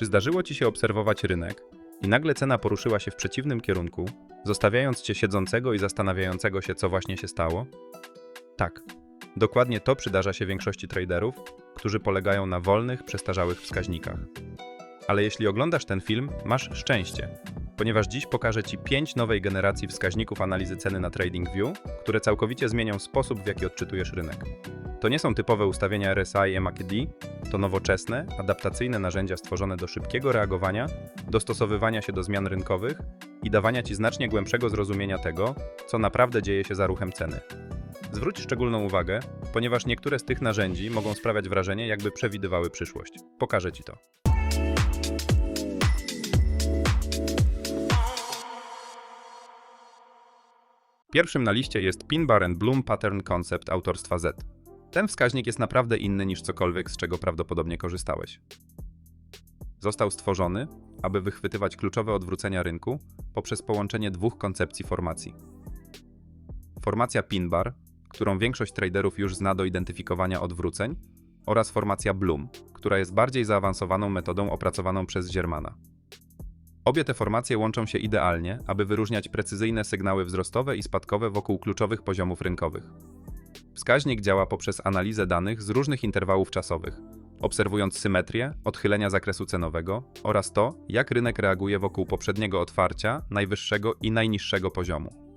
Czy zdarzyło Ci się obserwować rynek i nagle cena poruszyła się w przeciwnym kierunku, zostawiając Cię siedzącego i zastanawiającego się, co właśnie się stało? Tak. Dokładnie to przydarza się większości traderów, którzy polegają na wolnych, przestarzałych wskaźnikach. Ale jeśli oglądasz ten film, masz szczęście, ponieważ dziś pokażę Ci 5 nowej generacji wskaźników analizy ceny na TradingView, które całkowicie zmienią sposób, w jaki odczytujesz rynek. To nie są typowe ustawienia RSI MACD, to nowoczesne, adaptacyjne narzędzia stworzone do szybkiego reagowania, dostosowywania się do zmian rynkowych i dawania Ci znacznie głębszego zrozumienia tego, co naprawdę dzieje się za ruchem ceny. Zwróć szczególną uwagę, ponieważ niektóre z tych narzędzi mogą sprawiać wrażenie, jakby przewidywały przyszłość. Pokażę Ci to. Pierwszym na liście jest Pinbar and Bloom Pattern Concept autorstwa Z. Ten wskaźnik jest naprawdę inny niż cokolwiek, z czego prawdopodobnie korzystałeś. Został stworzony, aby wychwytywać kluczowe odwrócenia rynku poprzez połączenie dwóch koncepcji formacji. Formacja Pinbar, którą większość traderów już zna do identyfikowania odwróceń, oraz formacja Bloom, która jest bardziej zaawansowaną metodą opracowaną przez Ziermana. Obie te formacje łączą się idealnie, aby wyróżniać precyzyjne sygnały wzrostowe i spadkowe wokół kluczowych poziomów rynkowych. Wskaźnik działa poprzez analizę danych z różnych interwałów czasowych, obserwując symetrię, odchylenia zakresu cenowego oraz to, jak rynek reaguje wokół poprzedniego otwarcia, najwyższego i najniższego poziomu.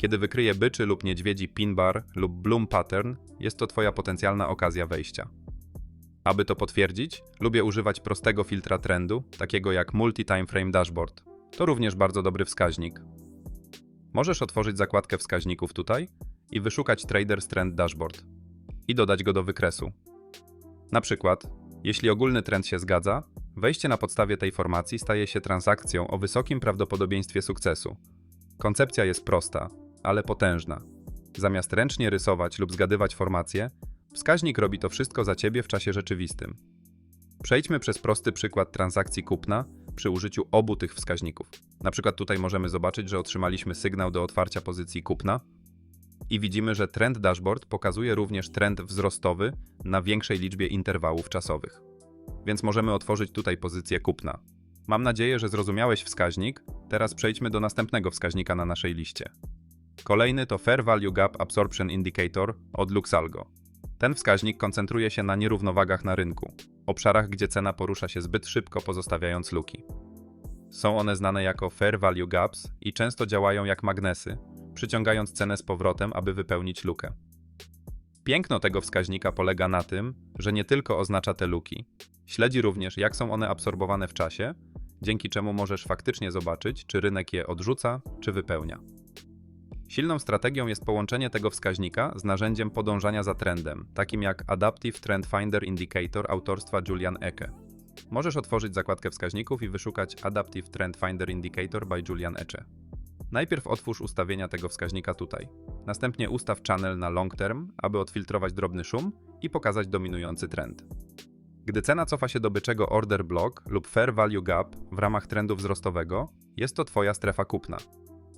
Kiedy wykryje byczy lub niedźwiedzi pin bar lub bloom pattern, jest to Twoja potencjalna okazja wejścia. Aby to potwierdzić, lubię używać prostego filtra trendu, takiego jak Multi-Time Frame Dashboard. To również bardzo dobry wskaźnik. Możesz otworzyć zakładkę wskaźników tutaj i wyszukać Traders Trend Dashboard i dodać go do wykresu. Na przykład, jeśli ogólny trend się zgadza, wejście na podstawie tej formacji staje się transakcją o wysokim prawdopodobieństwie sukcesu. Koncepcja jest prosta, ale potężna. Zamiast ręcznie rysować lub zgadywać formacje, wskaźnik robi to wszystko za ciebie w czasie rzeczywistym. Przejdźmy przez prosty przykład transakcji kupna przy użyciu obu tych wskaźników. Na przykład tutaj możemy zobaczyć, że otrzymaliśmy sygnał do otwarcia pozycji kupna i widzimy, że trend dashboard pokazuje również trend wzrostowy na większej liczbie interwałów czasowych. Więc możemy otworzyć tutaj pozycję kupna. Mam nadzieję, że zrozumiałeś wskaźnik. Teraz przejdźmy do następnego wskaźnika na naszej liście. Kolejny to Fair Value Gap Absorption Indicator od Luxalgo. Ten wskaźnik koncentruje się na nierównowagach na rynku, obszarach, gdzie cena porusza się zbyt szybko, pozostawiając luki. Są one znane jako Fair Value Gaps i często działają jak magnesy, przyciągając cenę z powrotem, aby wypełnić lukę. Piękno tego wskaźnika polega na tym, że nie tylko oznacza te luki, śledzi również, jak są one absorbowane w czasie, dzięki czemu możesz faktycznie zobaczyć, czy rynek je odrzuca, czy wypełnia. Silną strategią jest połączenie tego wskaźnika z narzędziem podążania za trendem, takim jak Adaptive Trend Finder Indicator autorstwa Julian Ecke. Możesz otworzyć zakładkę wskaźników i wyszukać Adaptive Trend Finder Indicator by Julian Ecke. Najpierw otwórz ustawienia tego wskaźnika tutaj. Następnie ustaw channel na long term, aby odfiltrować drobny szum i pokazać dominujący trend. Gdy cena cofa się do byczego order block lub fair value gap w ramach trendu wzrostowego, jest to Twoja strefa kupna.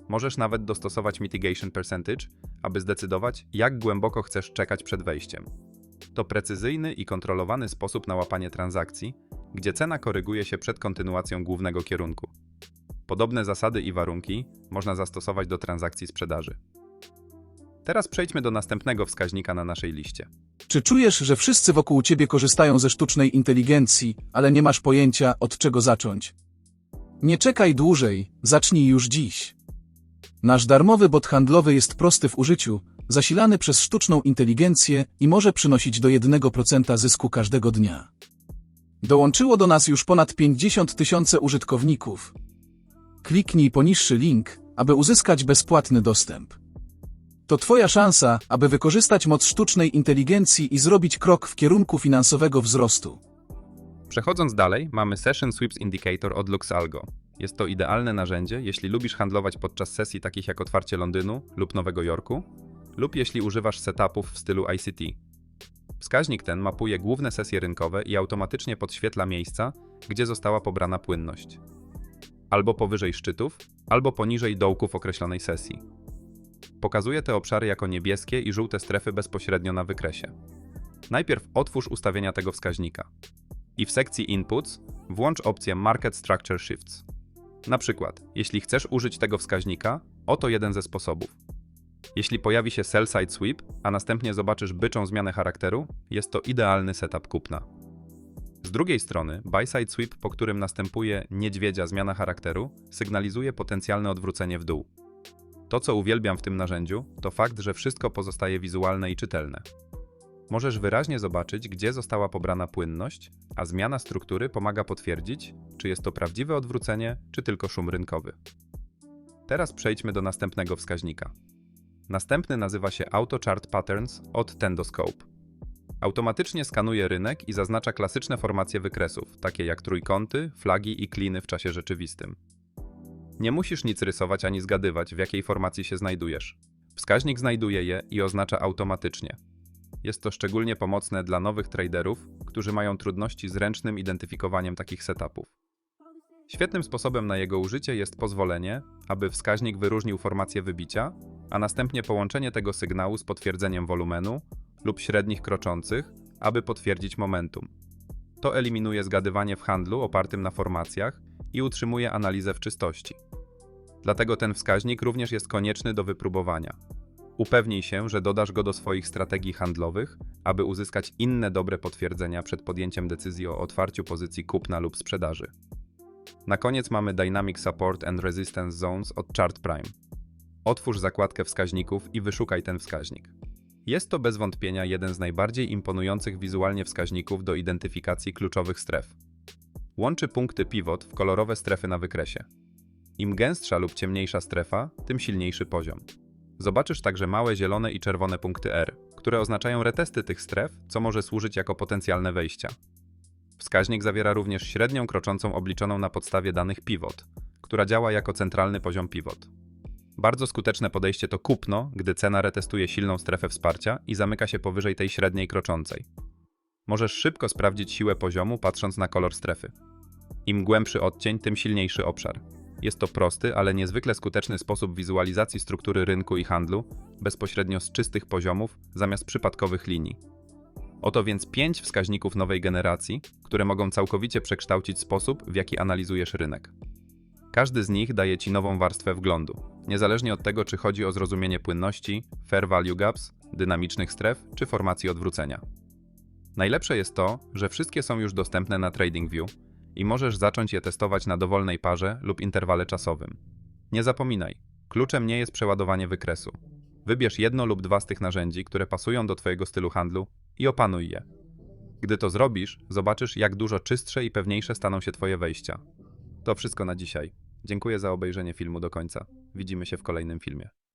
Możesz nawet dostosować mitigation percentage, aby zdecydować, jak głęboko chcesz czekać przed wejściem. To precyzyjny i kontrolowany sposób na łapanie transakcji, gdzie cena koryguje się przed kontynuacją głównego kierunku. Podobne zasady i warunki można zastosować do transakcji sprzedaży. Teraz przejdźmy do następnego wskaźnika na naszej liście. Czy czujesz, że wszyscy wokół ciebie korzystają ze sztucznej inteligencji, ale nie masz pojęcia, od czego zacząć? Nie czekaj dłużej, zacznij już dziś. Nasz darmowy bot handlowy jest prosty w użyciu, zasilany przez sztuczną inteligencję i może przynosić do 1% zysku każdego dnia. Dołączyło do nas już ponad 50 tysięcy użytkowników. Kliknij poniższy link, aby uzyskać bezpłatny dostęp. To Twoja szansa, aby wykorzystać moc sztucznej inteligencji i zrobić krok w kierunku finansowego wzrostu. Przechodząc dalej, mamy Session Sweeps Indicator od LuxAlgo. Jest to idealne narzędzie, jeśli lubisz handlować podczas sesji takich jak otwarcie Londynu lub Nowego Jorku, lub jeśli używasz setupów w stylu ICT. Wskaźnik ten mapuje główne sesje rynkowe i automatycznie podświetla miejsca, gdzie została pobrana płynność. Albo powyżej szczytów, albo poniżej dołków określonej sesji. Pokazuje te obszary jako niebieskie i żółte strefy bezpośrednio na wykresie. Najpierw otwórz ustawienia tego wskaźnika. I w sekcji Inputs włącz opcję Market Structure Shifts. Na przykład, jeśli chcesz użyć tego wskaźnika, oto jeden ze sposobów. Jeśli pojawi się sell side sweep, a następnie zobaczysz byczą zmianę charakteru, jest to idealny setup kupna. Z drugiej strony, buy side sweep, po którym następuje niedźwiedzia zmiana charakteru, sygnalizuje potencjalne odwrócenie w dół. To, co uwielbiam w tym narzędziu, to fakt, że wszystko pozostaje wizualne i czytelne. Możesz wyraźnie zobaczyć, gdzie została pobrana płynność, a zmiana struktury pomaga potwierdzić, czy jest to prawdziwe odwrócenie, czy tylko szum rynkowy. Teraz przejdźmy do następnego wskaźnika. Następny nazywa się Auto Chart Patterns od Tendoscope. Automatycznie skanuje rynek i zaznacza klasyczne formacje wykresów, takie jak trójkąty, flagi i kliny w czasie rzeczywistym. Nie musisz nic rysować ani zgadywać, w jakiej formacji się znajdujesz. Wskaźnik znajduje je i oznacza automatycznie. Jest to szczególnie pomocne dla nowych traderów, którzy mają trudności z ręcznym identyfikowaniem takich setupów. Świetnym sposobem na jego użycie jest pozwolenie, aby wskaźnik wyróżnił formację wybicia, a następnie połączenie tego sygnału z potwierdzeniem wolumenu lub średnich kroczących, aby potwierdzić momentum. To eliminuje zgadywanie w handlu opartym na formacjach i utrzymuje analizę w czystości. Dlatego ten wskaźnik również jest konieczny do wypróbowania. Upewnij się, że dodasz go do swoich strategii handlowych, aby uzyskać inne dobre potwierdzenia przed podjęciem decyzji o otwarciu pozycji kupna lub sprzedaży. Na koniec mamy Dynamic Support and Resistance Zones od Chart Prime. Otwórz zakładkę wskaźników i wyszukaj ten wskaźnik. Jest to bez wątpienia jeden z najbardziej imponujących wizualnie wskaźników do identyfikacji kluczowych stref. Łączy punkty pivot w kolorowe strefy na wykresie. Im gęstsza lub ciemniejsza strefa, tym silniejszy poziom. Zobaczysz także małe zielone i czerwone punkty R, które oznaczają retesty tych stref, co może służyć jako potencjalne wejścia. Wskaźnik zawiera również średnią kroczącą obliczoną na podstawie danych pivot, która działa jako centralny poziom pivot. Bardzo skuteczne podejście to kupno, gdy cena retestuje silną strefę wsparcia i zamyka się powyżej tej średniej kroczącej. Możesz szybko sprawdzić siłę poziomu patrząc na kolor strefy. Im głębszy odcień, tym silniejszy obszar. Jest to prosty, ale niezwykle skuteczny sposób wizualizacji struktury rynku i handlu, bezpośrednio z czystych poziomów zamiast przypadkowych linii. Oto więc pięć wskaźników nowej generacji, które mogą całkowicie przekształcić sposób, w jaki analizujesz rynek. Każdy z nich daje Ci nową warstwę wglądu, niezależnie od tego, czy chodzi o zrozumienie płynności, fair value gaps, dynamicznych stref czy formacji odwrócenia. Najlepsze jest to, że wszystkie są już dostępne na TradingView i możesz zacząć je testować na dowolnej parze lub interwale czasowym. Nie zapominaj, kluczem nie jest przeładowanie wykresu. Wybierz jedno lub dwa z tych narzędzi, które pasują do Twojego stylu handlu i opanuj je. Gdy to zrobisz, zobaczysz, jak dużo czystsze i pewniejsze staną się Twoje wejścia. To wszystko na dzisiaj. Dziękuję za obejrzenie filmu do końca. Widzimy się w kolejnym filmie.